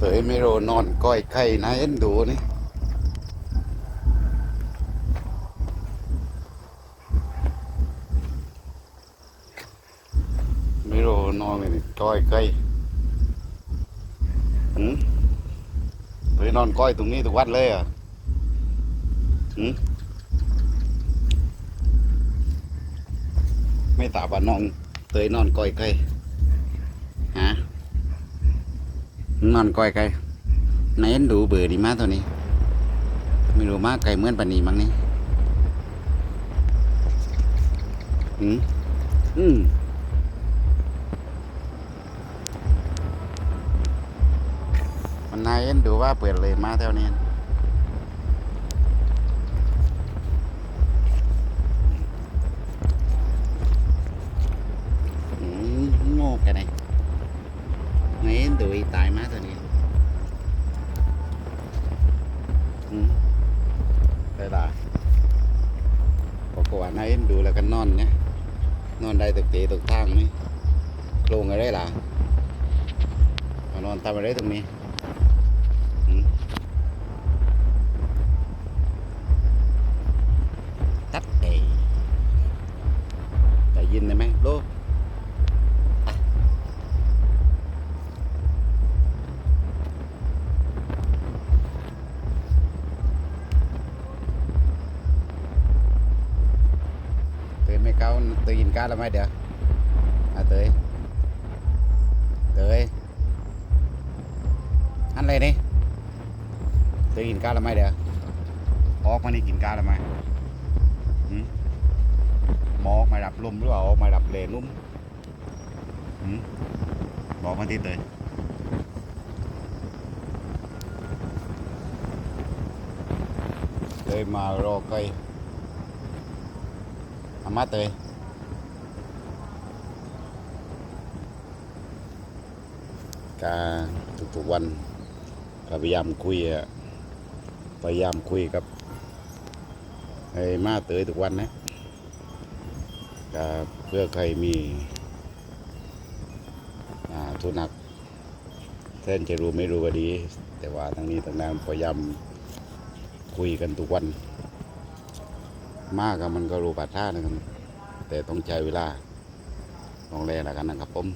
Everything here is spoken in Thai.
เตยไม่รู้นอนก้อยไข่นะเอ็นดูนี่ไม่รู้นอนนี่ก้อยไข่หืมเตยนอนก้อยตรงนี้ทุกวันเลยอะหืมไม่ตาบว่านอนเตยนอนก้อยไข่ฮะ นอนก้อยไกลไหนเห็นดูเบื่อดีมากตัวนี้ ไม่รู้มากไกลเมื่อนปานนีมั้งนี่อืมอืมมันนายเอ็นดูว่าเปิดเลยมาแถวนี้อืมโง่แค่ไหน ยตายมาตัวนี้ไปล่ะปกว่านาเอ็นดูแล้วกันนอนเนี่ยนอนได้ตกเตะตกทางไหมรงอะไรล่ะานอนทำอะไรตรงนี้ตัดเตะได้ยินได้ไหม รนี่ตื่นกินก้าแล้วไหมเดี๋ยวออกมานี่กินก้าแล้วไหมหืมหมออกมาดับลมหรือเปล่าออกมาดับเลนุ่มหืมบอกมาที่เตยเตยมารอไกล อามาเตยกาทุกๆวันก็พยายามคุยพยายามคุยกับไอ้มาเตยทุกวันนะก็เพื่อใครมีอ่าทุนหนักแทนจะรู้ไม่รู้ก็ดี แต่ว่าทั้งนี้ทั้งนั้นพยายามคุยกันทุกวัน มากอะมันก็รู้บาดท่านะครับแต่ต้องใช้เวลาลองแลแล้วกันนะครับผม